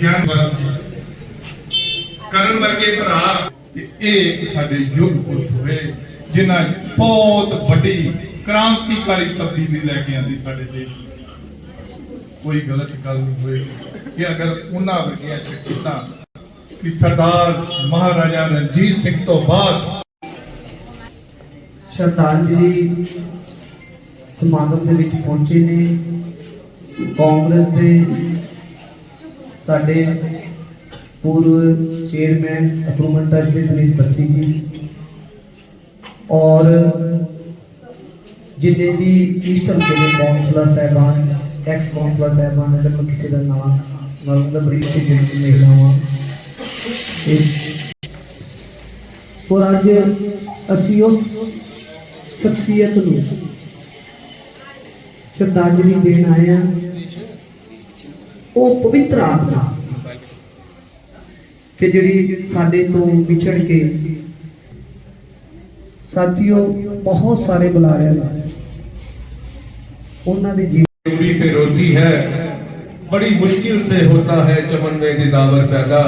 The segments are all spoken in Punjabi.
ਗਿਆਨਵਾਨ ਸੀ। ਕਰਨ ਵਰਗੇ ਭਰਾ ਇਹ ਸਾਡੇ ਯੁੱਗ ਪੁਰਸ਼ ਹੋਏ, ਜਿਨ੍ਹਾਂ ਬਹੁਤ ਵੱਡੀ ਕ੍ਰਾਂਤੀਕਾਰੀ ਤਬਦੀਲੀ ਲੈ ਕੇ ਆਂਦੀ ਸਾਡੇ ਦੇਸ਼ ਕੋਈ ਗਲਤ ਗੱਲ ਨਹੀਂ ਹੋਏ। ਕਿ ਅਗਰ ਉਹਨਾਂ ਵਰਗੀਆਂ ਸ਼ਖਸੀਅਤਾਂ ਕਿ ਸਰਦਾਰ ਮਹਾਰਾਜਾ ਰਣਜੀਤ ਸਿੰਘ ਤੋਂ ਬਾਅਦ ਸ਼ਰਧਾਂਜਲੀ ਸਮਾਗਮ ਦੇ ਵਿੱਚ ਪਹੁੰਚੇ ਨੇ। ਕਾਂਗਰਸ ਦੇ ਸਾਡੇ ਪੂਰਵ ਚੇਅਰਮੈਨ ਅਪਰੂਵਮੈਂਟ ਟਰਸਟ ਦੇ ਦਿਨੇਸ਼ ਬੱਸੀ ਜੀ ਔਰ ਜਿੰਨੇ ਵੀ ਇਸ ਹਲਕੇ ਦੇ ਕੌਂਸਲਰ ਸਾਹਿਬਾਨ ਐਕਸ ਕੌਂਸਲਰ ਸਾਹਿਬਾਨ, ਅਗਰ ਮੈਂ ਕਿਸੇ ਦਾ ਨਾਮ ਨਾਮ ਦਾ ਬੜੀ ਅੱਛੀ ਗਿਣਤੀ ਮਹਿਲਾਵਾਂ ਇਹ ਔਰ ਅੱਜ ਅਸੀਂ ਉਸ ਸ਼ਖਸੀਅਤ ਨੂੰ ਸ਼ਰਧਾਂਜਲੀ ਦੇਣ ਆਏ ਹਾਂ। ਉਹ ਪਵਿੱਤਰ ਆਤਮਾ ਕਿ ਜਿਹੜੀ ਸਾਡੇ ਤੋਂ ਵਿਛੜ ਕੇ ਸਾਥੀਓ, ਬਹੁਤ ਸਾਰੇ ਬੁਲਾ ਰਿਹਾ ਨੇ ਉਹਨਾਂ ਦੇ ਜੀਵਨ ਵੀ ਤੇ ਰੋਤੀ ਹੈ, ਬੜੀ ਮੁਸ਼ਕਿਲ ਸੇ ਹੋਤਾ ਹੈ ਚਮਨ ਮੇ ਦਿਦਾਵਰ ਪੈਦਾ।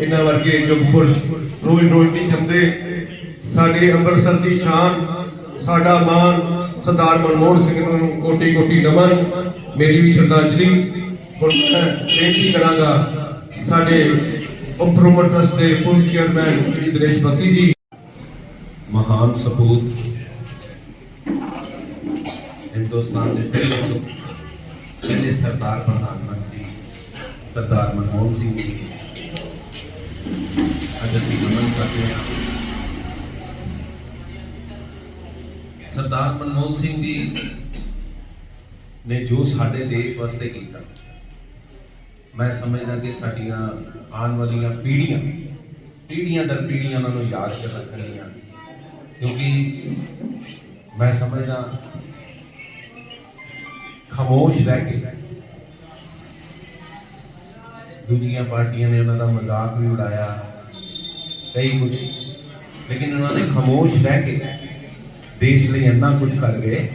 ਇਹਨਾਂ ਵਰਗੇ ਜੁਗਪੁਰਸ਼ ਰੋਜ਼ ਰੋਜ਼ ਨਹੀਂ ਜੰਮਦੇ। ਸਾਡੇ ਅੰਮ੍ਰਿਤਸਰ ਦੀ ਸ਼ਾਨ, ਸਾਡਾ ਮਾਨ ਸਰਦਾਰ ਮਨਮੋਹਨ ਸਿੰਘ ਨੂੰ ਕੋਟੀ ਕੋਟੀ ਨਮਨ। ਮੇਰੀ ਵੀ ਸ਼ਰਧਾਂਜਲੀ। ਹੁਣ ਮੈਂ ਬੇਨਤੀ ਕਰਾਂਗਾ? ਸਾਡੇ ਇੰਪਰੂਵਮੈਂਟ ਟਰਸਟ ਦੇ ਪੂਰਵ ਚੇਅਰਮੈਨ ਸ਼੍ਰੀ ਦਿਨੇਸ਼ ਬਸੀ ਜੀ। ਮਹਾਨ ਸਪੂਤ ਹਿੰਦੁਸਤਾਨ ਦੇ ਪਹਿਲੇ ਸੁ ਪਹਿਲੇ ਸਰਦਾਰ ਪ੍ਰਧਾਨ ਮੰਤਰੀ ਸਰਦਾਰ ਮਨਮੋਹਨ ਸਿੰਘ ਜੀ। ਅੱਜ ਅਸੀਂ ਨਮਨ ਕਰਦੇ ਹਾਂ। ਸਰਦਾਰ ਮਨਮੋਹਨ ਸਿੰਘ ਜੀ ਨੇ ਜੋ ਸਾਡੇ ਦੇਸ਼ ਵਾਸਤੇ ਕੀਤਾ ਮੈਂ ਸਮਝਦਾ ਕਿ ਸਾਡੀਆਂ ਆਉਣ ਵਾਲੀਆਂ ਪੀੜ੍ਹੀਆਂ ਪੀੜ੍ਹੀਆਂ ਦਰ ਪੀੜ੍ਹੀਆਂ ਉਹਨਾਂ ਨੂੰ ਯਾਦ ਕਰ ਰੱਖਣੀਆਂ ਕਿਉਂਕਿ ਮੈਂ ਸਮਝਦਾ, ਖਾਮੋਸ਼ ਰਹਿ ਕੇ ਦੂਜੀਆਂ ਪਾਰਟੀਆਂ ਨੇ ਉਹਨਾਂ ਦਾ ਮਜ਼ਾਕ ਵੀ ਉਡਾਇਆ, ਕਈ ਕੁਝ ਲੇਕਿਨ ਉਹਨਾਂ ਨੇ ਖਾਮੋਸ਼ ਰਹਿ ਕੇ ਦੇਸ਼ ਲਈ ਇੰਨਾ ਕੁਝ ਕਰ ਗਏ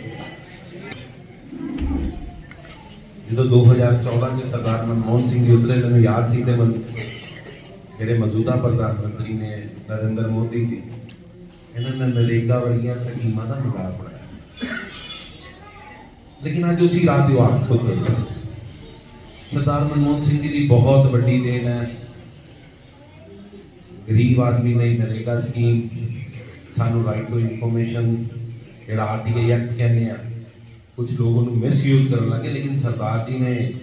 ਜਦੋਂ 2014 ਚ ਸਰਦਾਰ ਮਨਮੋਹਨ ਸਿੰਘ ਜੀ ਉਤਰੇ ਮੈਨੂੰ ਯਾਦ ਸੀ ਤੇ ਮਨ- ਜਿਹੜੇ ਮੌਜੂਦਾ ਪ੍ਰਧਾਨ ਮੰਤਰੀ ਨੇ ਨਰਿੰਦਰ ਮੋਦੀ ਜੀ, ਇਹਨਾਂ ਨੇ ਨਰੇਗਾ ਵਰਗੀਆਂ ਸਕੀਮਾਂ ਦਾ ਮਜ਼ਾਕ ਬਣਾਇਆ ਸੀ। ਲੇਕਿਨ ਅੱਜ ਉਸੇ ਰਾਤ ਦੀ ਆਪ ਖੁਦ ਗਏ ਸਰਦਾਰ ਮਨਮੋਹਨ ਸਿੰਘ ਜੀ ਦੀ ਬਹੁਤ ਵੱਡੀ ਦੇਣ ਹੈ। ਗਰੀਬ ਆਦਮੀ ਲਈ ਨਰੇਗਾ ਸਕੀਮ, ਸਾਨੂੰ ਰਾਈਟ ਟੂ ਇਨਫੋਰਮੇਸ਼ਨ ਜਿਹੜਾ ਆਰਟੀਆਈ ਐਕਟ ਕਹਿੰਦੇ ਆ ਕੁਝ ਲੋਕ ਉਹਨੂੰ ਮਿਸਯੂਜ਼ ਕਰਨ ਲੱਗੇ, ਲੇਕਿਨ ਸਰਦਾਰ ਜੀ ਨੇ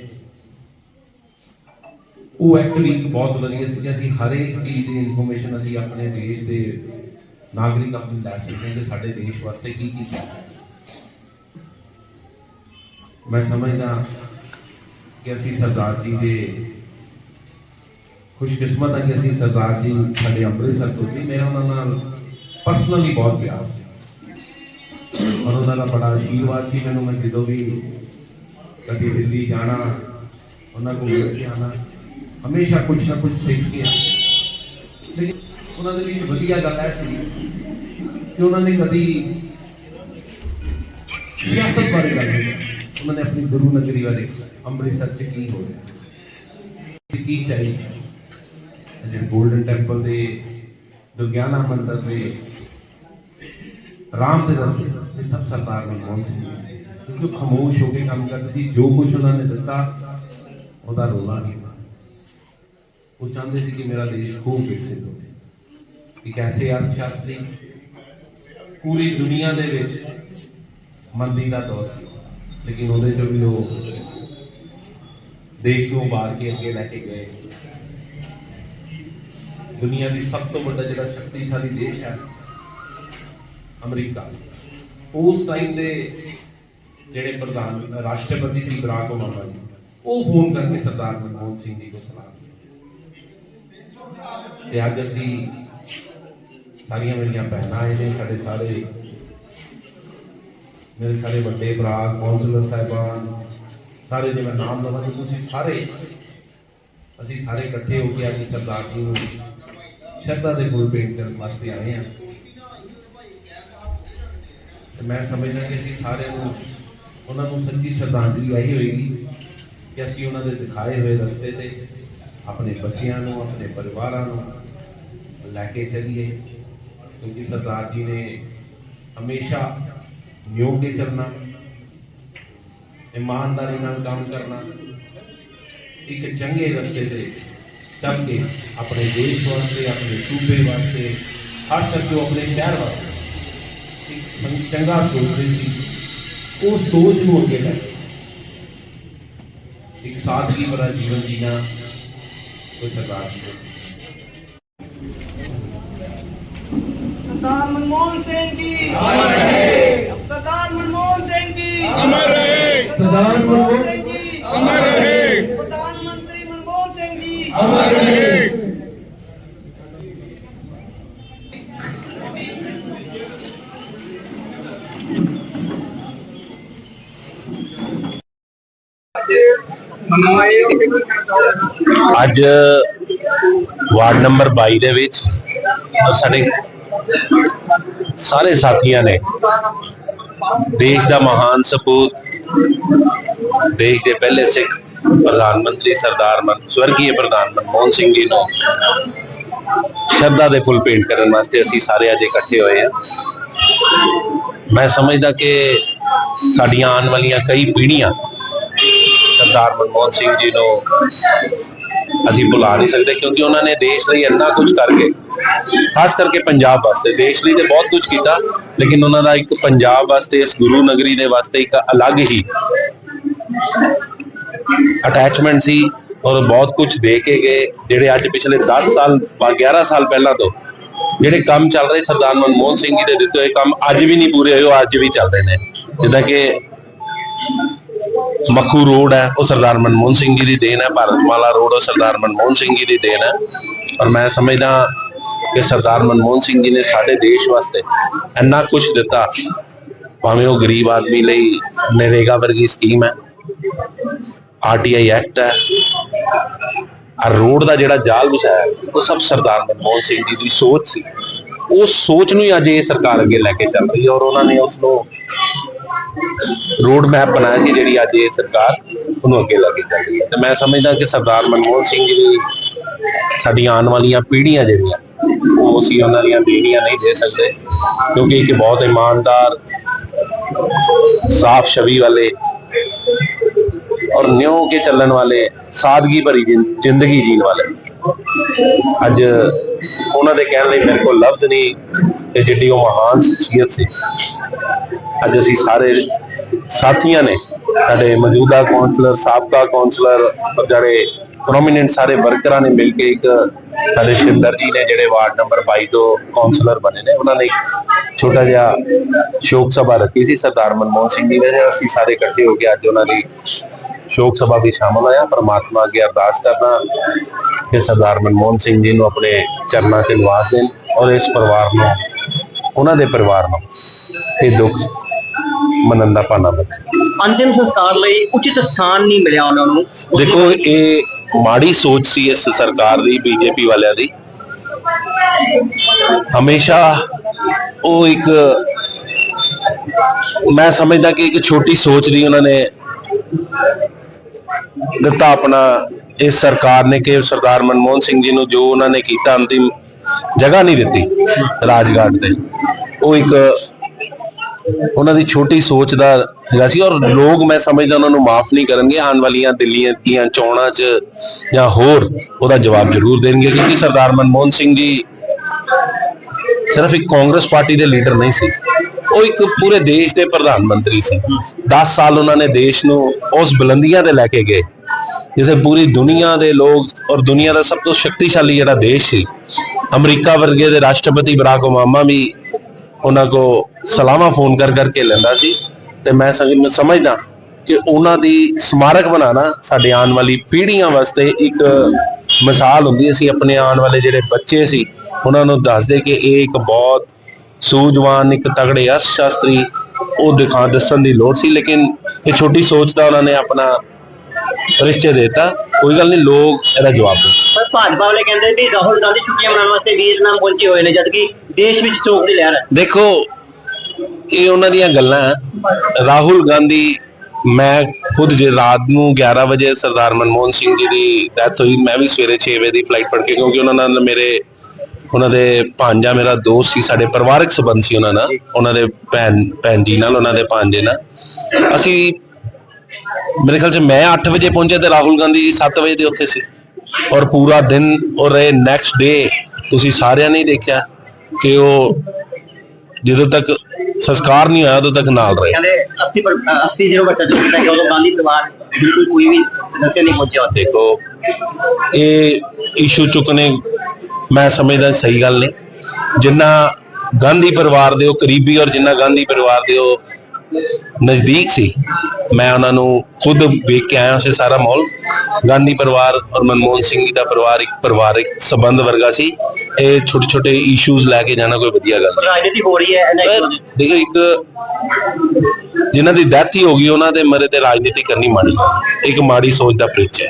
ਉਹ ਐਕਟ ਬਹੁਤ ਵਧੀਆ ਸੀ ਕਿ ਅਸੀਂ ਹਰ ਇੱਕ ਚੀਜ਼ ਦੀ ਇਨਫੋਰਮੇਸ਼ਨ ਅਸੀਂ ਆਪਣੇ ਦੇਸ਼ ਦੇ ਨਾਗਰਿਕ ਆਪਣੀ ਲੈ ਸਕਦੇ ਹਾਂ ਕਿ ਸਾਡੇ ਦੇਸ਼ ਵਾਸਤੇ ਕੀ ਕੀ ਮੈਂ ਸਮਝਦਾ ਕਿ ਅਸੀਂ ਸਰਦਾਰ ਜੀ ਦੇ ਖੁਸ਼ਕਿਸਮਤ ਹਾਂ ਕਿ ਅਸੀਂ ਸਰਦਾਰ ਜੀ ਸਾਡੇ ਅੰਮ੍ਰਿਤਸਰ ਤੋਂ ਸੀ। ਮੇਰਾ ਉਹਨਾਂ ਨਾਲ ਪਰਸਨਲੀ ਬਹੁਤ ਪਿਆਰ ਸੀ। ਔਰ ਉਹਨਾਂ ਦਾ ਬੜਾ ਆਸ਼ੀਰਵਾਦ ਸੀ ਮੈਨੂੰ, ਮੈਂ ਜਦੋਂ ਵੀ ਕਦੀ ਦਿੱਲੀ ਜਾਣਾ, ਉਹਨਾਂ ਕੋਲ ਮਿਲ ਕੇ ਆਣਾ ਹਮੇਸ਼ਾ ਕੁਝ ਨਾ ਕੁਝ ਸਿੱਖ ਕੇ ਆਣਾ ਲੇਕਿਨ ਉਹਨਾਂ ਦੇ ਵਿੱਚ ਵਧੀਆ ਗੱਲ ਐ ਸੀ ਕਿ ਉਹਨਾਂ ਨੇ ਕਦੀ ਸਿਆਸਤ ਬਾਰੇ ਗੱਲ ਨਹੀਂ ਉਹਨਾਂ ਨੇ ਆਪਣੀ ਗੁਰੂ ਨਗਰੀ ਬਾਰੇ ਅੰਮ੍ਰਿਤਸਰ ਚ ਕੀ ਹੋ ਰਿਹਾ, ਕੀ ਚਾਹੀਦਾ। ਜਿਹੜੇ 골ਡਨ ਟੈਂਪਲ ਦੇ ਦੁਰਗਿਆਨਾ ਮੰਦਰ ਦੇ ਰਾਮ ਦੇ ਰਥ ਇਹ ਸਭ ਸਰਦਾਰ ਮਨਮੋਹਨ ਸਿੰਘ ਕਿਉਂਕਿ ਉਹ ਹੋ ਕੇ ਕੰਮ ਕਰਦੇ ਸੀ, ਜੋ ਕੁਝ ਉਹਨਾਂ ਨੇ ਦਿੱਤਾ, ਉਹਦਾ ਰੋਲਾ ਨਹੀਂ ਉਹ ਚਾਹੁੰਦੇ ਸੀ ਕਿ ਮੇਰਾ ਦੇਸ਼ ਖੂਬ ਵਿਕਸਿਤ ਹੋਵੇ। ਇੱਕ ਐਸੇ ਅਰਥ ਸ਼ਾਸਤਰੀ ਪੂਰੀ ਦੁਨੀਆ ਦੇ ਵਿੱਚ ਮੰਦੀ ਦਾ ਦੌਰ ਸੀ। ਲੇਕਿਨ ਉਹਦੇ ਚੋਂ ਵੀ ਉਹ ਦੇਸ਼ ਨੂੰ ਉਭਾਰ ਕੇ ਅੱਗੇ ਲੈ ਕੇ ਗਏ। ਦੁਨੀਆ ਦੀ ਸਭ ਤੋਂ ਵੱਡਾ ਜਿਹੜਾ ਸ਼ਕਤੀਸ਼ਾਲੀ ਦੇਸ਼ ਹੈ ਅਮਰੀਕਾ ਉਸ ਟਾਈਮ ਦੇ ਜਿਹੜੇ ਪ੍ਰਧਾਨ, ਰਾਸ਼ਟਰਪਤੀ ਸੀ ਬਰਾਕ ਓਬਾਮਾ ਜੀ, ਉਹ ਫੋਨ ਕਰਕੇ ਸਰਦਾਰ ਮਨਮੋਹਨ ਸਿੰਘ ਜੀ ਨੂੰ ਸਲਾਮ ਤੇ ਅੱਜ ਅਸੀਂ ਸਾਰੀਆਂ ਮੇਰੀਆਂ ਭੈਣਾਂ ਆਏ ਨੇ, ਸਾਡੇ ਸਾਰੇ, ਮੇਰੇ ਸਾਰੇ ਵੱਡੇ ਭਰਾ ਕਾਉਂਸਲਰ ਸਾਹਿਬਾਨ, ਸਾਰੇ ਜਿਵੇਂ ਨਾਮ ਲਵਾਂਗੇ ਤੁਸੀਂ ਸਾਰੇ, ਅਸੀਂ ਸਾਰੇ ਇਕੱਠੇ ਹੋ ਕੇ ਅੱਜ ਸਰਦਾਰ ਜੀ ਨੂੰ ਸ਼ਰਧਾ ਦੇ ਫੁੱਲ ਭੇਟ ਕਰਨ ਵਾਸਤੇ ਆਏ ਹਾਂ। ਤੇ ਮੈਂ ਸਮਝਦਾ ਕਿ ਅਸੀਂ ਸਾਰਿਆਂ ਨੂੰ, ਉਹਨਾਂ ਨੂੰ ਸੱਚੀ ਸ਼ਰਧਾਂਜਲੀ ਆਈ ਹੋਏਗੀ ਕਿ ਅਸੀਂ ਉਹਨਾਂ ਦੇ ਦਿਖਾਏ ਹੋਏ ਰਸਤੇ ਤੇ ਆਪਣੇ ਬੱਚਿਆਂ ਨੂੰ, ਆਪਣੇ ਪਰਿਵਾਰਾਂ ਨੂੰ ਲੈ ਕੇ ਚੱਲੀਏ। ਕਿਉਂਕਿ ਸਰਦਾਰ ਜੀ ਨੇ ਹਮੇਸ਼ਾ ਨਿਉ ਕੇ ਚੱਲਣਾ, ਇਮਾਨਦਾਰੀ ਨਾਲ ਕੰਮ ਕਰਨਾ, ਇੱਕ ਚੰਗੇ ਰਸਤੇ ਤੇ ਚੱਲ ਕੇ ਆਪਣੇ ਦੇਸ਼ ਵਾਸਤੇ, ਆਪਣੇ ਸੂਬੇ ਵਾਸਤੇ, ਹਰ ਸੱਜੋ ਆਪਣੇ ਸ਼ਹਿਰ ਵਾਸਤੇ ਇੱਕ ਚੰਗਾ ਸੋਚਦੇ ਸੀ। ਉਹ ਸੋਚ ਨੂੰ ਅੱਗੇ ਲੈ ਇੱਕ ਸਾਦਗੀ ਭਰਾ ਜੀਵਨ ਜੀਣਾ ਉਹ ਸਰਦਾਰ ਜੀ ਸਰਦਾਰ ਮਨਮੋਹਨ ਸਿੰਘ ਜੀ। ਅਮਰ ਰਹੇ। ਸਰਦਾਰ ਮਨਮੋਹਨ ਸਿੰਘ ਜੀ। ਅਮਰ ਰਹੇ। ਸਰਦਾਰ ਮਨਮੋਹਨ ਸਿੰਘ ਜੀ। ਅਮਰ ਰਹੇ। ਪ੍ਰਧਾਨ ਮੰਤਰੀ ਮਨਮੋਹਨ ਸਿੰਘ ਜੀ। ਅਮਰ ਰਹੇ। ਅੱਜ ਵਾਰਡ ਨੰਬਰ 22 ਦੇ ਵਿੱਚ ਸਾਡੇ ਸਾਰੇ ਸਾਥੀਆਂ ਨੇ ਦੇਸ਼ ਦਾ ਮਹਾਨ ਸਪੂਤ, ਦੇਸ਼ ਦੇ ਪਹਿਲੇ ਸਿੱਖ ਪ੍ਰਧਾਨ ਮੰਤਰੀ ਸਰਦਾਰ ਮਨ ਸਵਰਗੀ ਪ੍ਰਧਾਨ ਮਨਮੋਹਨ ਸਿੰਘ ਜੀ ਨੂੰ ਸ਼ਰਧਾ ਦੇ ਫੁੱਲ ਭੇਂਟ ਕਰਨ ਵਾਸਤੇ ਅਸੀਂ ਸਾਰੇ ਅੱਜ ਇਕੱਠੇ ਹੋਏ ਹਾਂ। ਮੈਂ ਸਮਝਦਾ ਕਿ ਸਾਡੀਆਂ ਆਉਣ ਵਾਲੀਆਂ ਕਈ ਪੀੜ੍ਹੀਆਂ ਸਰਦਾਰ ਮਨਮੋਹਨ ਸਿੰਘ ਜੀ ਨੂੰ ਅਸੀਂ ਭੁਲਾ ਨਹੀਂ ਸਕਦੇ ਕਿਉਂਕਿ ਉਹਨਾਂ ਨੇ ਦੇਸ਼ ਲਈ ਇੰਨਾ ਕੁਝ ਕਰਕੇ, ਖਾਸ ਕਰਕੇ ਪੰਜਾਬ ਵਾਸਤੇ, ਦੇਸ਼ ਲਈ ਤੇ ਬਹੁਤ ਕੁਝ ਕੀਤਾ, ਲੇਕਿਨ ਉਹਨਾਂ ਦਾ ਇੱਕ ਪੰਜਾਬ ਵਾਸਤੇ, ਇਸ ਗੁਰੂ ਨਗਰੀ ਦੇ ਵਾਸਤੇ ਇੱਕ ਅਲੱਗ ਹੀ ਅਟੈਚਮੈਂਟ ਸੀ ਔਰ ਬਹੁਤ ਕੁਝ ਦੇ ਕੇ ਗਏ, ਜਿਹੜੇ ਅੱਜ ਪਿਛਲੇ 10 ਸਾਲ ਬਾ 11 ਸਾਲ ਪਹਿਲਾਂ ਤੋਂ ਜਿਹੜੇ ਕੰਮ ਚੱਲ ਰਹੇ ਸਰਦਾਰ ਮਨਮੋਹਨ ਸਿੰਘ ਜੀ ਦੇ ਦਿੱਤੇ ਹੋਏ ਕੰਮ ਅੱਜ ਵੀ ਨਹੀਂ ਪੂਰੇ ਹੋਏ, ਉਹ ਅੱਜ ਵੀ ਚੱਲ ਰਹੇ ਨੇ। ਜਿੱਦਾਂ ਕਿ ਮੱਖੂ ਰੋਡ ਹੈ, ਉਹ ਸਰਦਾਰ ਮਨਮੋਹਨ ਸਿੰਘ ਜੀ ਦੀ ਦੇਣ ਹੈ ਭਾਰਤਮਾਲਾ ਰੋਡ, ਉਹ ਸਰਦਾਰ ਮਨਮੋਹਨ ਸਿੰਘ ਜੀ ਦੀ ਦੇਣ ਹੈ। ਔਰ ਮੈਂ ਸਮਝਦਾ ਕਿ ਸਰਦਾਰ ਮਨਮੋਹਨ ਸਿੰਘ ਜੀ ਨੇ ਸਾਡੇ ਦੇਸ਼ ਵਾਸਤੇ ਇੰਨਾ ਕੁਝ ਦਿੱਤਾ। ਭਾਵੇਂ ਉਹ ਗਰੀਬ ਆਦਮੀ ਲਈ ਨਰੇਗਾ ਵਰਗੀ ਸਕੀਮ ਹੈ ਆਰਟੀਆਈ ਐਕਟ ਹੈ ਆ ਰੋਡ ਦਾ ਜਿਹੜਾ ਜਾਲ ਵਿਛਾਇਆ ਉਹ ਸਭ ਸਰਦਾਰ ਮਨਮੋਹਨ ਸਿੰਘ ਜੀ ਦੀ ਸੋਚ ਸੀ। ਉਸ ਸੋਚ ਨੂੰ ਹੀ ਅੱਜ ਇਹ ਸਰਕਾਰ ਅੱਗੇ ਲੈ ਕੇ ਚੱਲ ਰਹੀ ਹੈ ਔਰ ਉਹਨਾਂ ਨੇ ਉਸ ਨੂੰ ਰੋਡ ਮੈਪ ਬਣਾਇਆ ਸੀ ਜਿਹੜੀ ਅੱਜ ਇਹ ਸਰਕਾਰ, ਉਹਨੂੰ ਅੱਗੇ ਲੈ ਕੇ ਚੱਲ ਰਹੀ ਹੈ। ਤੇ ਮੈਂ ਸਮਝਦਾ ਕਿ ਸਰਦਾਰ ਮਨਮੋਹਨ ਸਿੰਘ ਜੀ ਦੀ ਸਾਡੀਆਂ ਆਉਣ ਵਾਲੀਆਂ ਪੀੜ੍ਹੀਆਂ ਜਿਹੜੀਆਂ, ਉਹ ਅਸੀਂ ਉਹਨਾਂ ਦੀਆਂ ਦੇਣੀਆਂ ਨਹੀਂ ਦੇ ਸਕਦੇ, ਕਿਉਂਕਿ ਇੱਕ ਬਹੁਤ ਇਮਾਨਦਾਰ, ਸਾਫ਼ ਛਵੀ ਵਾਲੇ ਔਰ ਨਿਉ ਕੇ ਚੱਲਣ ਵਾਲੇ, ਸਾਦਗੀ ਭਰੀ ਜ਼ਿੰਦਗੀ ਜੀਣ ਵਾਲੇ। ਅੱਜ ਉਹਨਾਂ ਦੇ ਕਹਿਣ ਲਈ ਮੇਰੇ ਕੋਲ ਲਫ਼ਜ਼ ਨਹੀਂ, ਤੇ ਜਿੱਡੀ ਉਹ ਮਹਾਨ ਸ਼ਖਸੀਅਤ ਸੀ। ਅੱਜ ਅਸੀਂ ਸਾਰੇ ਸਾਥੀਆਂ ਨੇ ਸਾਡੇ ਮੌਜੂਦਾ ਕਾਉਂਸਲਰ ਸਾਬਕਾ ਕਾਉਂਸਲਰ ਜਿਹੜੇ ਪ੍ਰੋਮਿਨੈਂਟ ਸਾਰੇ ਵਰਕਰਾਂ ਨੇ ਮਿਲ ਕੇ ਇੱਕ ਸਾਡੇ ਸ਼ਿੰਦਰ ਜੀ ਨੇ ਜਿਹੜੇ ਵਾਰਡ ਨੰਬਰ 22 ਤੋਂ ਕਾਉਂਸਲਰ ਬਣੇ ਨੇ, ਉਹਨਾਂ ਨੇ ਛੋਟਾ ਜਿਹਾ ਸ਼ੋਕ ਸਭਾ ਰੱਖੀ ਸੀ, ਸਰਦਾਰ ਮਨਮੋਹਨ ਸਿੰਘ ਜੀ ਨੇ ਅਸੀਂ ਸਾਰੇ ਇਕੱਠੇ ਹੋ ਕੇ ਅੱਜ ਉਹਨਾਂ ਦੀ ਸ਼ੋਕ ਸਭਾ ਵੀ ਸ਼ਾਮਲ ਹੋਇਆ ਪਰਮਾਤਮਾ ਅੱਗੇ ਅਰਦਾਸ ਕਰਦਾ ਕਿ ਸਰਦਾਰ ਮਨਮੋਹਨ ਸਿੰਘ ਜੀ ਨੂੰ ਆਪਣੇ ਚਰਨਾਂ 'ਚ ਨਿਵਾਸ ਦੇਣ ਔਰ ਇਸ ਪਰਿਵਾਰ ਨੂੰ, ਉਹਨਾਂ ਦੇ ਪਰਿਵਾਰ ਨੂੰ ਇਹ ਦੁੱਖ ਮਨਨ ਦਾ ਅੰਤਿਮ ਸੰਸਕਾਰ ਲਈ ਉਚਿਤ ਸਥਾਨ ਨਹੀਂ ਮਿਲਿਆ ਉਹਨਾਂ ਨੂੰ। ਦੇਖੋ ਇਹ ਮਾੜੀ ਸੋਚ ਸੀ ਇਸ ਸਰਕਾਰ ਦੀ ਬੀਜੇਪੀ ਵਾਲਿਆਂ ਦੀ। ਹਮੇਸ਼ਾ ਉਹ ਇੱਕ ਮੈਂ ਸਮਝਦਾ ਕਿ ਇੱਕ ਛੋਟੀ ਸੋਚ ਦੀ ਉਹਨਾਂ ਨੇ ਦਿੱਤਾ ਆਪਣਾ ਇਸ ਸਰਕਾਰ ਨੇ ਕਿ ਸਰਦਾਰ ਮਨਮੋਹਨ ਸਿੰਘ ਜੀ ਨੂੰ ਜੋ ਉਹਨਾਂ ਨੇ ਕੀਤਾ ਅੰਤਿਮ ਜਗ੍ਹਾ ਨਹੀਂ ਦਿੱਤੀ ਰਾਜਘਾਟ ਤੇ। ਉਹ ਇੱਕ ਉਹਨਾਂ ਦੀ ਛੋਟੀ ਸੋਚ ਦਾ ਹੈਗਾ ਸੀ ਔਰ ਲੋਕ ਮੈਂ ਸਮਝਦਾ ਉਹਨਾਂ ਨੂੰ ਮਾਫ ਨਹੀਂ ਕਰਨਗੇ, ਆਉਣ ਵਾਲੀਆਂ ਦਿੱਲੀਆਂ ਦੀਆਂ ਚੋਣਾਂ 'ਚ ਜਾਂ ਹੋਰ ਉਹਦਾ ਜਵਾਬ ਜ਼ਰੂਰ ਦੇਣਗੇ ਕਿਉਂਕਿ ਸਰਦਾਰ ਮਨਮੋਹਨ ਸਿੰਘ ਜੀ ਸਿਰਫ ਇੱਕ ਕਾਂਗਰਸ ਪਾਰਟੀ ਦੇ ਲੀਡਰ ਨਹੀਂ ਸੀ, ਉਹ ਇੱਕ ਪੂਰੇ ਦੇਸ਼ ਦੇ ਪ੍ਰਧਾਨ ਮੰਤਰੀ ਸੀ। 10 ਸਾਲ ਉਹਨਾਂ ਨੇ ਦੇਸ਼ ਨੂੰ ਉਸ ਬੁਲੰਦੀਆਂ ਤੇ ਲੈ ਕੇ ਗਏ, ਜਿੱਥੇ ਪੂਰੀ ਦੁਨੀਆ ਦੇ ਲੋਕ ਔਰ ਦੁਨੀਆ ਦਾ ਸਭ ਤੋਂ ਸ਼ਕਤੀਸ਼ਾਲੀ ਜਿਹੜਾ ਦੇਸ਼ ਸੀ, ਅਮਰੀਕਾ ਵਰਗੇ ਦੇ ਰਾਸ਼ਟਰਪਤੀ ਬਰਾਕ ਓਬਾਮਾ ਵੀ ਉਹਨਾਂ ਕੋ ਸਲਾਮਾ ਫੋਨ ਕਰ ਕਰਕੇ ਲੈਂਦਾ ਸੀ ਤੇ ਮੈਂ ਸਮਝਦਾ ਕਿ ਉਹਨਾਂ ਦੀ ਸਮਾਰਕ ਬਣਾਉਣਾ ਸਾਡੇ ਆਉਣ ਵਾਲੀ ਪੀੜ੍ਹੀਆਂ ਵਾਸਤੇ ਇੱਕ ਮਿਸਾਲ ਹੁੰਦੀ ਅਸੀਂ ਆਪਣੇ ਆਉਣ ਵਾਲੇ ਜਿਹੜੇ ਬੱਚੇ ਸੀ, ਉਹਨਾਂ ਨੂੰ ਦੱਸਦੇ ਕਿ ਇਹ ਇੱਕ ਬਹੁਤ ਸੂਝਵਾਨ, ਇੱਕ ਤਗੜੇ ਅਰਥ ਸ਼ਾਸਤਰੀ ਉਹ ਦਿਖਾ ਦੱਸਣ ਦੀ ਲੋੜ ਸੀ। ਲੇਕਿਨ ਇਹ ਛੋਟੀ ਸੋਚ ਦਾ ਉਹਨਾਂ ਨੇ ਆਪਣਾ ਰਿਸ਼ਤੇ ਦੇਤਾ। ਕੋਈ ਗੱਲ ਨਹੀਂ, ਲੋਕ ਇਹਦਾ ਜਵਾਬ ਦੇ ਪਰ ਭਾਜਪਾ ਵਾਲੇ ਕਹਿੰਦੇ ਵੀ ਰਾਹੁਲ ਗਾਂਧੀ ਛੁੱਟੀਆਂ ਮਨਾਉਣ ਵਾਸਤੇ ਵੀਅਤਨਾਮ ਪਹੁੰਚੇ ਹੋਏ ਨੇ, ਜਦਕਿ ਦੇਸ਼ ਵਿੱਚ ਸ਼ੋਕ ਦੀ ਲਹਿਰ ਹੈ ਦੇਖੋ, ਇਹ ਉਹਨਾਂ ਦੀਆਂ ਗੱਲਾਂ ਰਾਹੁਲ ਗਾਂਧੀ, ਮੈਂ ਖੁਦ ਜੇ ਰਾਤ ਨੂੰ 11 ਵਜੇ ਸਰਦਾਰ ਮਨਮੋਹਨ ਸਿੰਘ ਜੀ ਦੀ ਡੈਥ ਹੋਈ, ਮੈਂ ਵੀ ਸਵੇਰੇ 6 ਵਜੇ ਦੀ ਫਲਾਈਟ ਫੜ ਕੇ, ਕਿਉਂਕਿ ਉਹਨਾਂ ਨਾਲ ਮੇਰੇ, ਉਹਨਾਂ ਦੇ ਭਾਂਜਾ ਮੇਰਾ ਦੋਸਤ ਸੀ, ਸਾਡੇ ਪਰਿਵਾਰਕ ਸੰਬੰਧ ਸੀ ਉਹਨਾਂ ਨਾਲ, ਉਹਨਾਂ ਦੇ ਭੈਣ ਭੈਣ ਜੀ ਨਾਲ, ਉਹਨਾਂ ਦੇ ਭਾਂਜੇ ਨਾਲ। ਅਸੀਂ, ਮੇਰੇ ਖਿਆਲ ਚ ਮੈਂ 8 ਵਜੇ ਪਹੁੰਚਿਆ ਤੇ ਰਾਹੁਲ ਗਾਂਧੀ ਜੀ 7 ਵਜੇ ਦੇ ਉੱਥੇ ਸੀ। ਔਰ ਪੂਰਾ ਦਿਨ ਔਰ ਇਹ ਨੈਕਸਟ ਡੇ ਤੁਸੀਂ ਸਾਰਿਆਂ ਨੇ ਦੇਖਿਆ। ਕਿ ਉਹ ਜਦੋਂ ਤੱਕ ਸੰਸਕਾਰ ਨਹੀਂ ਹੋਇਆ ਉਦੋਂ ਤੱਕ ਨਾਲ ਰਹੇ। ਕਹਿੰਦੇ 80 ਪਰ 80 ਜਿਹੜਾ ਬੱਚਾ ਚੁੱਕਦਾ ਕਿ ਉਦੋਂ ਗਾਂਧੀ ਪਰਿਵਾਰ ਬਿਲਕੁਲ ਕੋਈ ਵੀ ਸਦੱਸਿਆ ਨਹੀਂ ਪਹੁੰਚਿਆ ਦੇਖੋ ਇਹ ਇਸ਼ੂ ਚੁੱਕਣੇ ਮੈਂ ਸਮਝਦਾ ਸਹੀ ਗੱਲ ਨਹੀਂ। ਜਿੰਨਾ ਗਾਂਧੀ ਪਰਿਵਾਰ ਦੇ ਉਹ ਕਰੀਬੀ ਔਰ ਜਿੰਨਾ ਗਾਂਧੀ ਪਰਿਵਾਰ ਦੇ ਉਹ ਨਜ਼ਦੀਕ ਸੀ ਮੈਂ ਉਹਨਾਂ ਨੂੰ ਖੁਦ ਵੇਖ ਕੇ ਆਇਆ ਉਸੇ ਸਾਰਾ ਮਾਹੌਲ। ਗਾਂਧੀ ਪਰਿਵਾਰ ਔਰ ਮਨਮੋਹਨ ਸਿੰਘ ਜੀ ਦਾ ਪਰਿਵਾਰ ਇੱਕ ਪਰਿਵਾਰਿਕ ਸੰਬੰਧ ਵਰਗਾ ਸੀ। ਇਹ ਛੋਟੇ ਛੋਟੇ ਇਸ਼ੂਜ਼ ਲੈ ਕੇ ਜਾਣਾ ਕੋਈ ਵਧੀਆ ਗੱਲ ਨਹੀਂ ਰਾਜਨੀਤੀ ਹੋ ਰਹੀ ਹੈ ਦੀ। ਦੇਖੋ ਇੱਕ ਜਿਨ੍ਹਾਂ ਦੀ ਡੈਥ ਹੀ ਹੋ ਗਈ ਉਹਨਾਂ ਦੇ ਮਰੇ ਤੇ ਰਾਜਨੀਤੀ ਕਰਨੀ ਮਾੜੀ ਇੱਕ ਮਾੜੀ ਸੋਚ ਦਾ ਪ੍ਰੀਚ ਹੈ